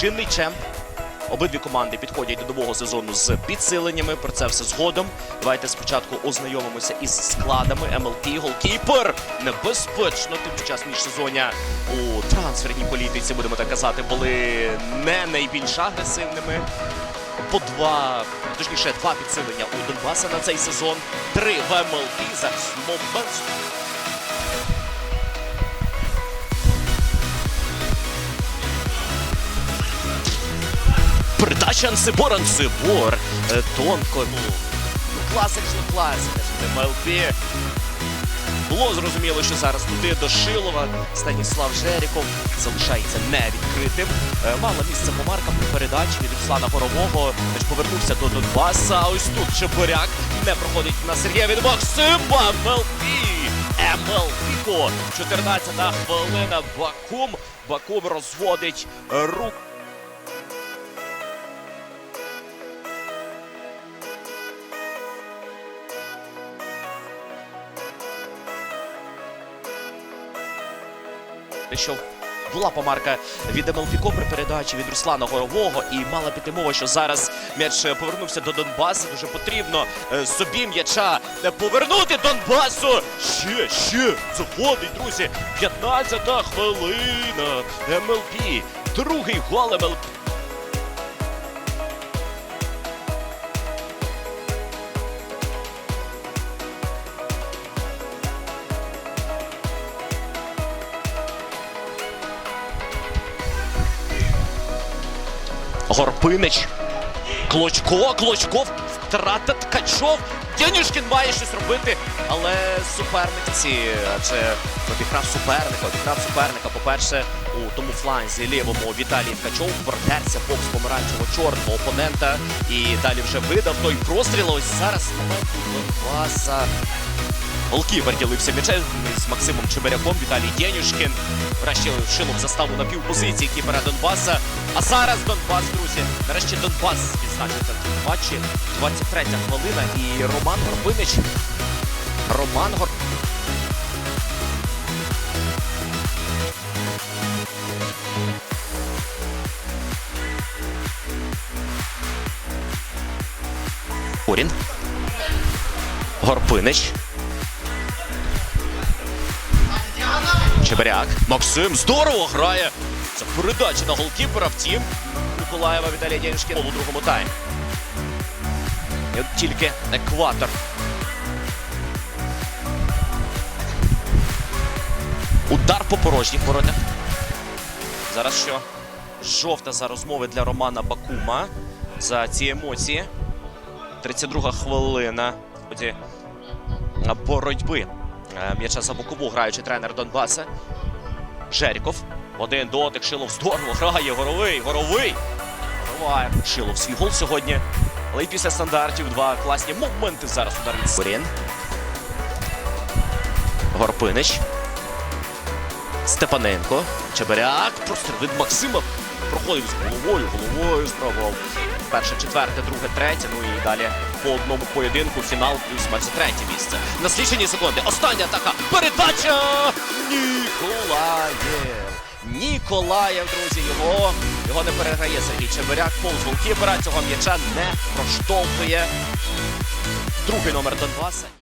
чинний чемп. Обидві команди підходять до нового сезону з підсиленнями. Про це все згодом. Давайте спочатку ознайомимося із складами МЛТ. Голкіпер небезпечно. Тим час міжсезоння у трансферній політиці, будемо так казати, були не найбільш агресивними. По два, точніше, два підсилення у Донбаса на цей сезон. Три в МЛТ. Зараз момент. Передача Ансибор, Ансибор. Е, Тонко. Ну, класична класика. МЛП. Було зрозуміло, що зараз туди до Шилова Станіслав Жеріков залишається невідкритим. Е, Мала місце помарка при передачі від Руслана Горового. Хоч повернувся до Донбаса. Ось тут Чебуряк не проходить на Сергія від Максима. МЛП. МЛП. 14-та хвилина. Бакум. Бакум розводить руку. Що була помарка від МЛФіко при передачі від Руслана Горового, і мала піти мова, що зараз м'яч повернувся до Донбасу. Дуже потрібно е, собі м'яча повернути Донбасу. Ще, ще заходить, друзі. 15-та хвилина. МЛП. Другий гол МЛП. Горпинич. Клочко, Клочков втрата Ткачов. Дянюшкін має щось робити, але суперниці, адже обіграв суперника, обіграв суперника. По-перше, у тому фланзі лівому Віталій Ткачов протерся повз помаранчево-чорного опонента і далі вже видав той простріл. Ось зараз момент Донбаса. Голкіпер ділився м'ячем з Максимом Чебиряком, Віталій Дєнюшкін. Врешті Шилов заставу на півпозиції кіпера Донбаса. А зараз Донбас, друзі. Нарешті Донбас відзначився в цьому матчі. 23 хвилина і Роман Горбинич. Роман Гор... Орін. Горпинич. Чебиряк. Максим здорово грає. Це передача на голкіпера. Втім, Миколаєва Віталія Дянішкін у другому таймі. І от тільки екватор. Удар по порожніх воротах. Зараз що? Жовта за розмови для Романа Бакума. За ці емоції. 32 хвилина. ході боротьби. Е, М'яча за бокову граючи тренер Донбаса. Жеріков. Один дотик. Шилов здорово грає. Горовий. Горовий. Горовай. Шилов свій гол сьогодні. Але й після стандартів два класні моменти зараз удар від. Горпинич. Степаненко. Чебиряк. Просто від Максима. Проходив з головою, головою спробував. Перше, четверте, друге, третє. Ну і далі по одному поєдинку фінал плюс майже третє місце. Наслідчені секунди. Остання атака. передача. Ніколаєв. Ніколаєв, друзі, його, його не переграє Сергій Чебиряк. Повз голкіпера цього м'яча не проштовхує. Другий номер Донбаса.